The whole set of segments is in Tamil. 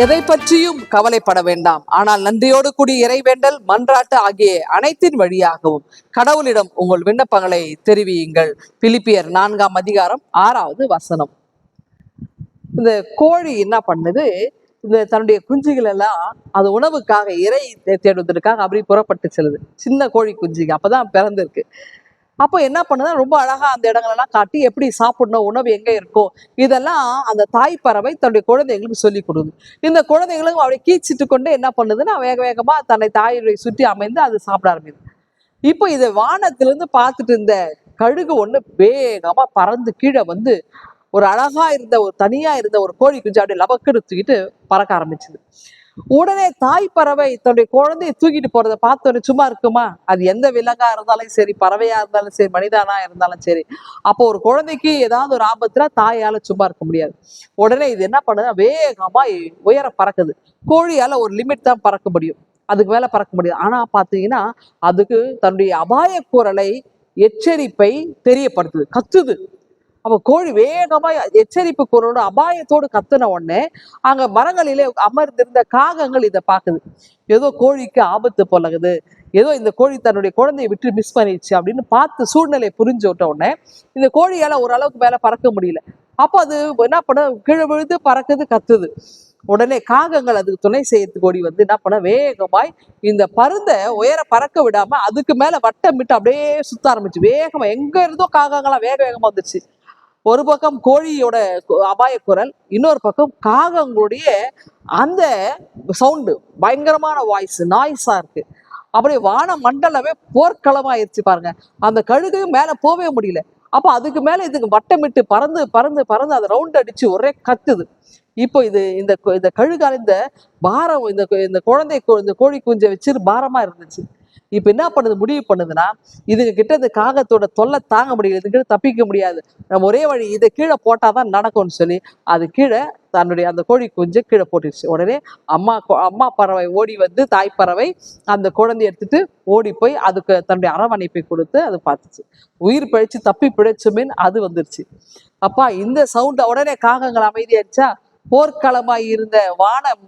எதை பற்றியும் கவலைப்பட வேண்டாம். ஆனால் நன்றியோடு கூடிய இறைவேண்டல் மன்றாட்டு ஆகிய அனைத்தின் வழியாகவும் கடவுளிடம் உங்கள் விண்ணப்பங்களை தெரிவியுங்கள். பிலிப்பியர் நான்காம் அதிகாரம் ஆறாவது வசனம். இந்த கோழி என்ன பண்ணுது? இந்த தன்னுடைய குஞ்சுகள் எல்லாம் அது உணவுக்காக இறை தே- தேடுவதற்காக அப்படி புறப்பட்டு செல்லுது. சின்ன கோழி குஞ்சுங்க. அப்பதான் பிறந்திருக்கு. அப்போ என்ன பண்ணுது ரொம்ப அழகா அந்த இடங்களெல்லாம் காட்டி எப்படி சாப்பிடணும் உணவு எங்க இருக்கோ இதெல்லாம் அந்த தாய் பறவை தன்னுடைய குழந்தைகளுக்கு சொல்லி கொடுக்குது. இந்த குழந்தைகளும் அப்படியே கீச்சிட்டு கொண்டு என்ன பண்ணுதுன்னா வேக வேகமா தன்னை தாயை சுற்றி அமைந்து அது சாப்பிட ஆரம்பிது இப்போ இதை வானத்திலிருந்து பார்த்துட்டு இருந்த கழுகு ஒன்று வேகமா பறந்து கீழே வந்து ஒரு அழகா இருந்த ஒரு தனியா இருந்த ஒரு கோழி குஞ்சு அப்படியே லபக்கெடுத்துக்கிட்டு பறக்க ஆரம்பிச்சுது. உடனே தாய் பறவை தன்னுடைய குழந்தையை தூக்கிட்டு போறத பார்த்தோன்னு சும்மா இருக்குமா? அது எந்த விலங்கா இருந்தாலும் சரி பறவையா இருந்தாலும் சரி மனிதனா இருந்தாலும் சரி. அப்போ ஒரு குழந்தைக்கு ஏதாவது ஒரு ஆபத்துல தாயால சும்மா இருக்க முடியாது. உடனே இது என்ன பண்ணுது வேகமா உயர பறக்குது. கோழியால ஒரு லிமிட் தான் பறக்க முடியும். அதுக்கு மேல பறக்க முடியாது. ஆனா பாத்தீங்கன்னா அதுக்கு தன்னுடைய அபாய குரலை எச்சரிப்பை தெரியப்படுத்துது கத்துது. அப்போ கோழி வேகமாக எச்சரிப்பு குரலோட அபாயத்தோடு கத்துன உடனே அங்கே மரங்களிலே அமர்ந்திருந்த காகங்கள் இதை பார்க்குது. ஏதோ கோழிக்கு ஆபத்து போலகுது. ஏதோ இந்த கோழி தன்னுடைய குழந்தையை விட்டு மிஸ் பண்ணிடுச்சு அப்படின்னு பார்த்து சூழ்நிலையை புரிஞ்சு விட்ட உடனே இந்த கோழியால் ஓரளவுக்கு மேலே பறக்க முடியல. அப்போ அது என்ன பண்ண கீழே விழுது பறக்குது கத்துது. உடனே காகங்கள் அதுக்கு துணை செய்யறதுக்கு ஓடி வந்து என்ன பண்ண வேகமாய் இந்த பருந்தை உயர பறக்க விடாம அதுக்கு மேல வட்டமிட்டு அப்படியே சுத்த ஆரம்பிச்சு. வேகமா எங்க இருந்தோ காகங்களாம் வேக வேகமா வந்துச்சு ஒரு பக்கம் கோழியோட அபாய குரல் இன்னொரு பக்கம் காகங்களுடைய அந்த சவுண்டு பயங்கரமான வாய்ஸ் நாய்ஸா இருக்கு. அப்படியே வான மண்டலமே போர்க்களமாயிருச்சு பாருங்க. அந்த கழுகையும் மேல போகவே முடியல. அப்ப அதுக்கு மேல இதுக்கு வட்டமிட்டு பறந்து பறந்து பறந்து அதை ரவுண்ட் அடிச்சு ஒரே கத்துது. இப்போ இது இந்த இந்த கழுகால இந்த பாரம் இந்த இந்த குழந்தை கு- இந்த கோழி குஞ்சை வச்சு பாரமா இருந்துச்சு. இப்ப என்ன பண்ணுது? முடிவு பண்ணுதுன்னா இதுங்க கிட்ட இந்த காகத்தோட தொல்லை தாங்க முடியல. இதுக்கிட்ட தப்பிக்க முடியாது. நம்ம ஒரே வழி இதை கீழே போட்டாதான் நடக்கும்னு சொல்லி அது கீழே தன்னுடைய அந்த கோழி குஞ்சை கீழே போட்டுருச்சு. உடனே அம்மா அம்மா பறவை ஓடி வந்து தாய் பறவை அந்த குழந்தைய எடுத்துட்டு ஓடி போய் அதுக்கு தன்னுடைய அரவணைப்பை கொடுத்து அது பார்த்துச்சு. உயிர் பிழைச்சு தப்பி பிழைச்சுமேன்னு அது வந்துருச்சு. அப்பா இந்த சவுண்ட் உடனே காகங்கள் அமைதியாச்சா போர்க்களமாய் இருந்த வானம்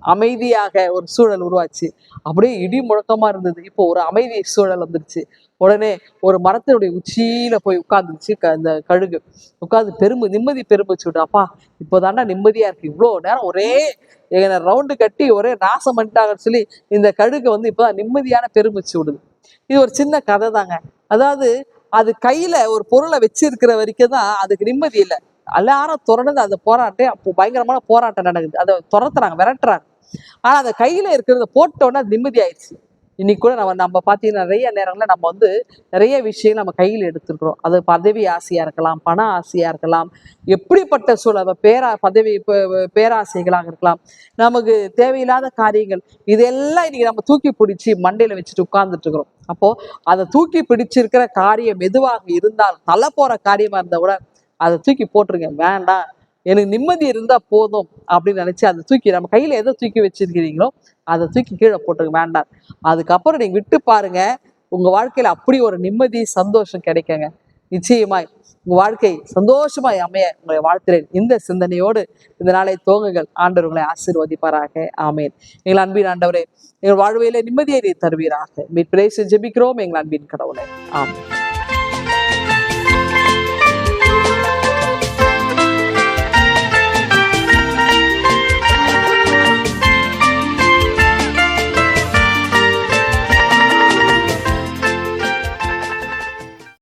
அமைதியாக ஒரு சூழல் உருவாச்சு. அப்படியே இடி முழக்கமா இருந்தது. இப்போ ஒரு அமைதி சூழல் வந்துருச்சு உடனே ஒரு மரத்தினுடைய உச்சியில போய் உட்காந்துருச்சு க- கழுகு. உட்கார்ந்து பெரும்பு நிம்மதி பெரும்புச்சு விட்டு அப்பா இப்போதாண்டா நிம்மதியா இருக்கு. இவ்வளோ நேரம் ஒரே என்னை ரவுண்டு கட்டி ஒரே நாசம் பண்ணிட்டாங்கன்னு சொல்லி இந்த கழுகு வந்து இப்போதான் நிம்மதியான பெருமிச்சு விடுது. இது ஒரு சின்ன கதை தாங்க அதாவது அது கையில ஒரு பொருளை வச்சிருக்கிற வரைக்கும் தான் அதுக்கு நிம்மதி இல்லை. எல்லாரும் தொடர்ந்து அந்த போராட்டம் அப்போ பயங்கரமான போராட்டம் நடக்குது. அதை துரத்துறாங்க விரட்டுறாங்க. ஆனால் அந்த கையில் இருக்கிறத போட்டோன்னே நிம்மதி ஆயிடுச்சு இன்னைக்கு கூட நம்ம நம்ம பார்த்தீங்கன்னா நிறைய நேரங்களில் நம்ம வந்து நிறைய விஷயங்கள் நம்ம கையில் எடுத்துருக்குறோம் அது பதவி ஆசையாக இருக்கலாம் பண ஆசையாக இருக்கலாம் எப்படிப்பட்ட சூழல் பேரா பதவி பே- பேராசைகளாக இருக்கலாம். நமக்கு தேவையில்லாத காரியங்கள் இதெல்லாம் இன்னைக்கு நம்ம தூக்கி பிடிச்சி மண்டையில் வச்சுட்டு உட்கார்ந்துட்டு இருக்கிறோம். அப்போ அதை தூக்கி பிடிச்சிருக்கிற காரியம் எதுவாக இருந்தால் தலை போற காரியமா இருந்தால் கூட அதை தூக்கி போட்டுருங்க வேண்டாம். எனக்கு நிம்மதி இருந்தால் போதும் அப்படின்னு நினச்சி அதை தூக்கி நம்ம கையில் எதை தூக்கி வச்சிருக்கிறீங்களோ அதை தூக்கி கீழே போட்டுருங்க. வேண்டாம். அதுக்கப்புறம் நீங்கள் விட்டு பாருங்க. உங்கள் வாழ்க்கையில் அப்படி ஒரு நிம்மதி சந்தோஷம் கிடைக்குங்க. நிச்சயமாய் உங்கள் வாழ்க்கை சந்தோஷமாய் அமைய உங்களை வாழ்த்துறேன். இந்த சிந்தனையோடு இந்த நாளை தோங்குங்கள் ஆண்டவர் உங்களை ஆசீர்வதிப்பாராக. ஆமேன். எங்கள் அன்பின் ஆண்டவரே எங்கள் வாழ்வையில நிம்மதியை தருவீராக. மீட் பிரேசு ஜெபிக்கிறோம். எங்கள் அன்பின் கடவுளை. ஆமென்.